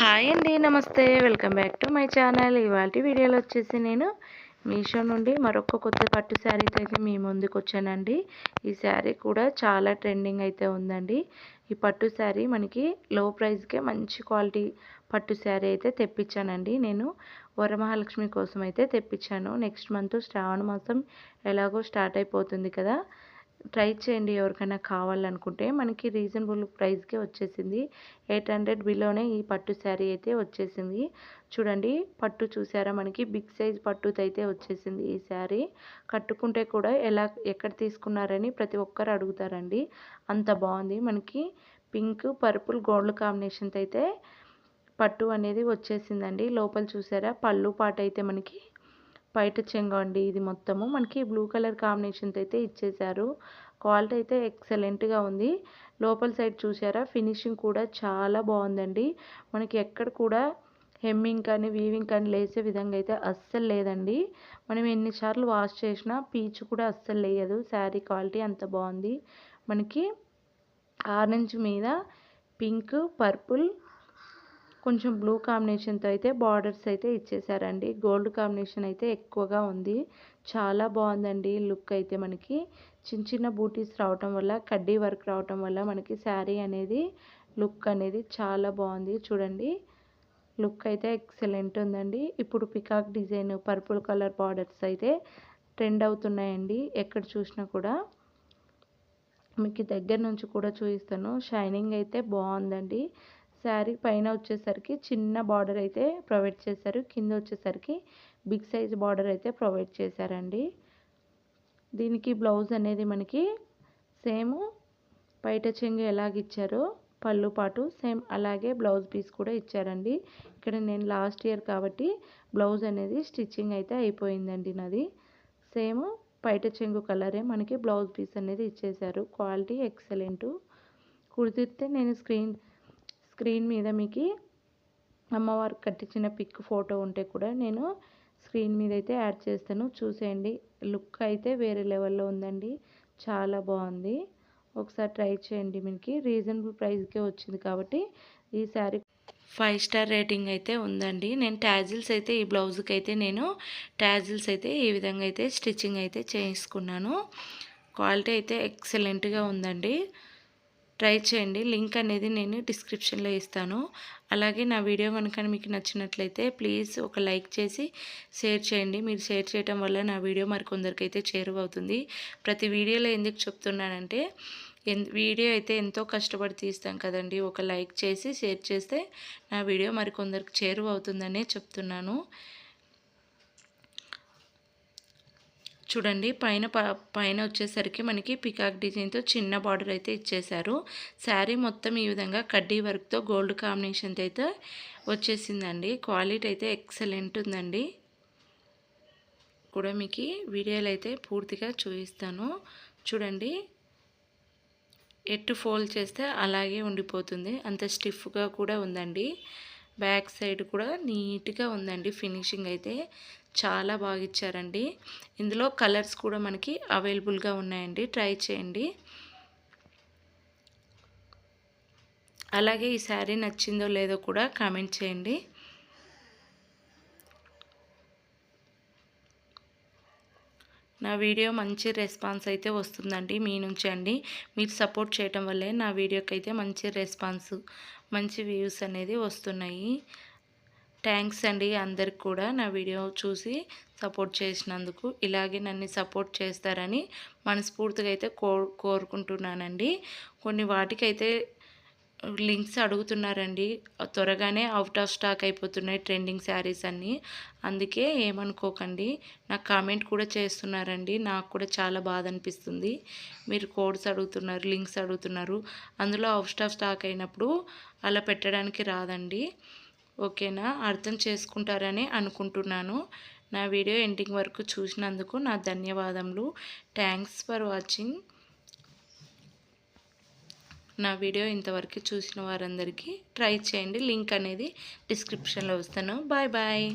Hi అండి నమస్తే. Welcome back to my channel. ఇవాళ వీడియోలో వచ్చేసి నేను మీషో నుండి మరొక కొత్త పట్టు శారీతో అయితే మీ ముందుకు వచ్చానండి. ఈ శారీ కూడా చాలా ట్రెండింగ్ అయితే ఉందండి. ఈ పట్టు శారీ మనకి లో ప్రైస్కే మంచి క్వాలిటీ పట్టు శారీ అయితే తెప్పించానండి. నేను వరమహాలక్ష్మి కోసం అయితే తెప్పించాను. నెక్స్ట్ మంత్ శ్రావణ మాసం ఎలాగో స్టార్ట్ అయిపోతుంది కదా. ట్రై చేయండి ఎవరికైనా కావాలనుకుంటే. మనకి రీజనబుల్ ప్రైస్కే వచ్చేసింది. ఎయిట్ హండ్రెడ్ బిలోనే ఈ పట్టు శారీ అయితే వచ్చేసింది. చూడండి పట్టు చూసారా? మనకి బిగ్ సైజ్ పట్టుతో అయితే వచ్చేసింది ఈ శారీ. కట్టుకుంటే కూడా ఎలా ఎక్కడ తీసుకున్నారని ప్రతి ఒక్కరు అడుగుతారండి. అంత బాగుంది. మనకి పింక్ పర్పుల్ గోల్డ్ కాంబినేషన్తో అయితే పట్టు అనేది వచ్చేసిందండి. లోపల చూసారా? పళ్ళు పాట అయితే మనకి బయట చెంగు అండి ఇది మొత్తము. మనకి బ్లూ కలర్ కాంబినేషన్తో అయితే ఇచ్చేసారు. క్వాలిటీ అయితే ఎక్సలెంట్గా ఉంది. లోపల సైడ్ చూసారా? ఫినిషింగ్ కూడా చాలా బాగుందండి. మనకి ఎక్కడ కూడా హెమ్మింగ్ కానీ వీవింగ్ కానీ లేసే విధంగా అయితే అస్సలు లేదండి. మనం ఎన్నిసార్లు వాష్ చేసినా పీచు కూడా అస్సలు లేయదు. శారీ క్వాలిటీ అంత బాగుంది. మనకి ఆరెంజ్ మీద పింక్ పర్పుల్ కొంచెం బ్లూ కాంబినేషన్తో అయితే బార్డర్స్ అయితే ఇచ్చేసారండి. గోల్డ్ కాంబినేషన్ అయితే ఎక్కువగా ఉంది. చాలా బాగుందండి లుక్ అయితే మనకి. చిన్న చిన్న బూటీస్ రావటం వల్ల కడ్డీ వర్క్ రావటం వల్ల మనకి శారీ అనేది లుక్ అనేది చాలా బాగుంది. చూడండి లుక్ అయితే ఎక్సలెంట్ ఉందండి. ఇప్పుడు peacock design purple colour borders అయితే ట్రెండ్ అవుతున్నాయండి. ఎక్కడ చూసినా కూడా మీకు దగ్గర నుంచి కూడా చూపిస్తాను. షైనింగ్ అయితే బాగుందండి. శారీ పైన వచ్చేసరికి చిన్న బార్డర్ అయితే ప్రొవైడ్ చేశారు. కింద వచ్చేసరికి బిగ్ సైజ్ బార్డర్ అయితే ప్రొవైడ్ చేశారండి. దీనికి బ్లౌజ్ అనేది మనకి సేమ్ బయట చెంగు ఎలాగిచ్చారో పళ్ళు పాటు సేమ్ అలాగే బ్లౌజ్ పీస్ కూడా ఇచ్చారండి. ఇక్కడ నేను లాస్ట్ ఇయర్ కాబట్టి బ్లౌజ్ అనేది స్టిచ్చింగ్ అయితే అయిపోయిందండి నాది. సేమ్ బయట చెంగు కలరే మనకి బ్లౌజ్ పీస్ అనేది ఇచ్చేశారు. Quality excellent. కుదిరితే నేను స్క్రీన్ స్క్రీన్ మీద మీకు అమ్మవారు కట్టించిన పిక్ ఫోటో ఉంటే కూడా నేను స్క్రీన్ మీద అయితే యాడ్ చేస్తాను. చూసేయండి. లుక్ అయితే వేరే లెవెల్లో ఉందండి. చాలా బాగుంది. ఒకసారి ట్రై చేయండి మీకు. రీజనబుల్ ప్రైస్కే వచ్చింది కాబట్టి ఈ శారీ ఫైవ్ స్టార్ రేటింగ్ అయితే ఉందండి. నేను ట్యాజిల్స్ అయితే ఈ బ్లౌజ్కి అయితే నేను ట్యాజిల్స్ అయితే ఈ విధంగా అయితే స్టిచ్చింగ్ అయితే చేయించుకున్నాను. క్వాలిటీ అయితే ఎక్సలెంట్గా ఉందండి. ట్రై చేయండి. లింక్ అనేది నేను డిస్క్రిప్షన్లో ఇస్తాను. అలాగే నా వీడియో కనుక మీకు నచ్చినట్లయితే ప్లీజ్ ఒక లైక్ చేసి షేర్ చేయండి. మీరు షేర్ చేయడం వల్ల నా వీడియో మరికొందరికైతే చేరువవుతుంది. ప్రతి వీడియోలో ఎందుకు చెప్తున్నానంటే వీడియో అయితే ఎంతో కష్టపడి తీస్తాం కదండి. ఒక లైక్ చేసి షేర్ చేస్తే నా వీడియో మరికొందరికి చేరువవుతుందనే చెప్తున్నాను. చూడండి పైన పైన వచ్చేసరికి మనకి పికాక్ డిజైన్తో చిన్న బార్డర్ అయితే ఇచ్చేశారు. శారీ మొత్తం ఈ విధంగా కడ్డీ వర్క్తో గోల్డ్ కాంబినేషన్తో అయితే వచ్చేసిందండి. క్వాలిటీ అయితే ఎక్సలెంట్ ఉందండి. కూడా మీకు వీడియోలు అయితే పూర్తిగా చూపిస్తాను. చూడండి ఎట్టు ఫోల్డ్ చేస్తే అలాగే ఉండిపోతుంది. అంత స్టిఫ్గా కూడా ఉందండి. బ్యాక్ సైడ్ కూడా నీట్గా ఉందండి ఫినిషింగ్ అయితే. చాలా బాగా ఇచ్చారండి. ఇందులో కలర్స్ కూడా మనకి అవైలబుల్గా ఉన్నాయండి. ట్రై చేయండి. అలాగే ఈ శారీ నచ్చిందో లేదో కూడా కామెంట్ చేయండి. నా వీడియో మంచి రెస్పాన్స్ అయితే వస్తుందండి మీ నుంచి అండి. మీరు సపోర్ట్ చేయటం వల్లే నా వీడియోకి అయితే మంచి రెస్పాన్స్ మంచి వ్యూస్ అనేది వస్తున్నాయి. థ్యాంక్స్ అండి అందరికి కూడా నా వీడియో చూసి సపోర్ట్ చేసినందుకు. ఇలాగే నన్ను సపోర్ట్ చేస్తారని మనస్ఫూర్తిగా అయితే కోరుకుంటున్నానండి. కొన్ని వాటికైతే లింక్స్ అడుగుతున్నారండి. త్వరగానే అవుట్ ఆఫ్ స్టాక్ అయిపోతున్నాయి ట్రెండింగ్ శారీస్ అన్నీ. అందుకే ఏమనుకోకండి. నాకు కామెంట్ కూడా చేస్తున్నారండి. నాకు కూడా చాలా బాధ అనిపిస్తుంది. మీరు కోడ్స్ అడుగుతున్నారు లింక్స్ అడుగుతున్నారు. అందులో అవుట్ ఆఫ్ స్టాక్ అయినప్పుడు అలా పెట్టడానికి రాదండి. ఓకేనా? అర్థం చేసుకుంటారని అనుకుంటున్నాను. నా వీడియో ఎండింగ్ వరకు చూసినందుకు నా ధన్యవాదములు. థ్యాంక్స్ ఫర్ వాచింగ్ నా వీడియో ఇంతవరకు చూసిన వారందరికీ ట్రై చేయండి. లింక్ అనేది డిస్క్రిప్షన్లో వస్తాను బాయ్ బాయ్.